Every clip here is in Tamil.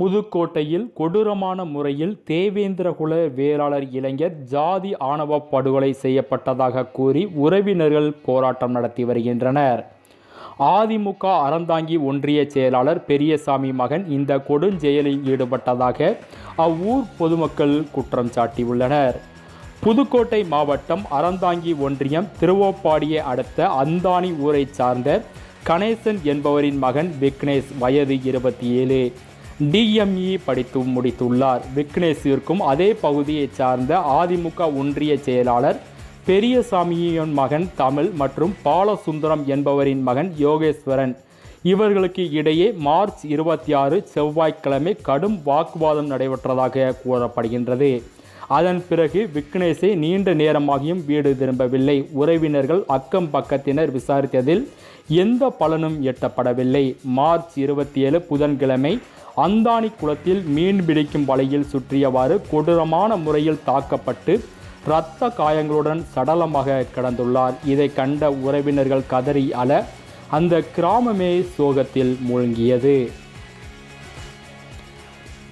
புதுக்கோட்டையில் கொடூரமான முறையில் தேவேந்திரகுல வேளாளர் இளைஞர் ஜாதி ஆணவ படுகொலை செய்யப்பட்டதாக கூறி உறவினர்கள் போராட்டம் நடத்தி வருகின்றனர். அதிமுக அறந்தாங்கி ஒன்றிய செயலாளர் பெரியசாமி மகன் இந்த கொடுஞ்செயலில் ஈடுபட்டதாக அவ்வூர் பொதுமக்கள் குற்றம் சாட்டியுள்ளனர். புதுக்கோட்டை மாவட்டம் அறந்தாங்கி ஒன்றியம் திருவோப்பாடியை அடுத்த அந்தானி ஊரைச் சார்ந்த கணேசன் என்பவரின் மகன் விக்னேஷ் வயது இருபத்தி ஏழு. டிஎம்இ படித்து முடித்துள்ளார். விக்னேஷிற்கும் அதே பகுதியைச் சார்ந்த அதிமுக ஒன்றிய செயலாளர் பெரியசாமியின் மகன் தமிழ் மற்றும் பாலசுந்தரம் என்பவரின் மகன் யோகேஸ்வரன். இவர்களுக்கு இடையே மார்ச் இருபத்தி ஆறு செவ்வாய்க்கிழமை கடும் வாக்குவாதம் நடைபெற்றதாக கூறப்படுகின்றது. அதன் பிறகு விக்னேஷை நீண்ட நேரமாகியும் வீடு திரும்பவில்லை. உறவினர்கள் அக்கம் பக்கத்தினர் விசாரித்ததில் எந்த பலனும் எட்டப்படவில்லை. மார்ச் இருபத்தி ஏழு புதன்கிழமை அந்தானி குளத்தில் மீன் பிடிக்கும் வலையில் சுற்றியவாறு கொடூரமான முறையில் தாக்கப்பட்டு இரத்த காயங்களுடன் சடலமாக கிடந்துள்ளார். இதை கண்ட உறவினர்கள் கதறி அல அந்த கிராமமே சோகத்தில் மூழ்கியது.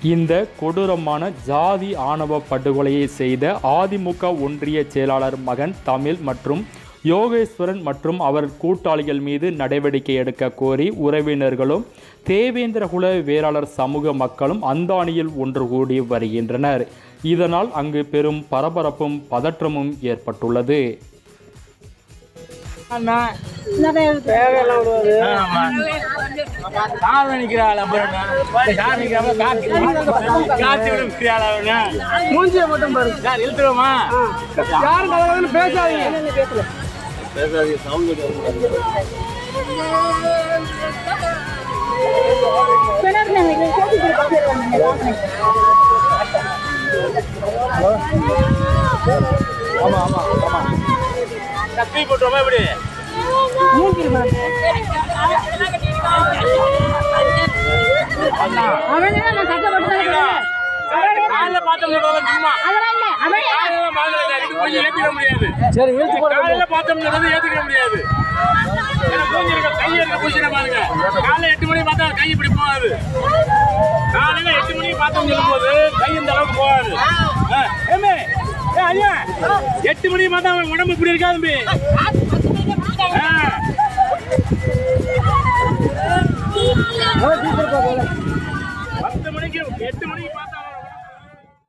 இந்த கொடூரமான ஜாதி ஆணவ படுகொலையை செய்த அதிமுக ஒன்றிய செயலாளர் மகன் தமிழ் மற்றும் யோகேஸ்வரன் மற்றும் அவர் கூட்டாளிகள் மீது நடவடிக்கை எடுக்க கோரி உறவினர்களும் தேவேந்திரகுல வேளாளர் சமூக மக்களும் அந்தானியில் ஒன்று கூடி வருகின்றனர். இதனால் அங்கு பெரும் பரபரப்பும் பதற்றமும் ஏற்பட்டுள்ளது. தேவையெல்லாம் விடுவாரு. கார் நிக்கிறாள் அப்புறம் கார் நிக்கிறாம காத்து காத்து விட. நிக்கிறாள் அவன மூஞ்சியை மட்டும் பாருங்க சார் இழுத்துருவோமா? யாரும் கலகலன்னு பேசாதீங்க. ஆமா ஆமா போட்டுருவோமா இப்படி? சரி இழுத்து போட. காலையில பார்த்தோம் ஏத்திக்க முடியாது. பாருங்க. காலைல எட்டு மணிக்கு பார்த்தா கை இப்படி போகாது. காலையில எட்டு மணிக்கு பார்த்தோம் சொல்லும்போது கை இந்த அளவுக்கு போகாது. எட்டு மணிக்கு பார்த்தா அவன் உடம்பு இப்படி இருக்கா பத்து மணிக்கு எட்டு மணிக்கு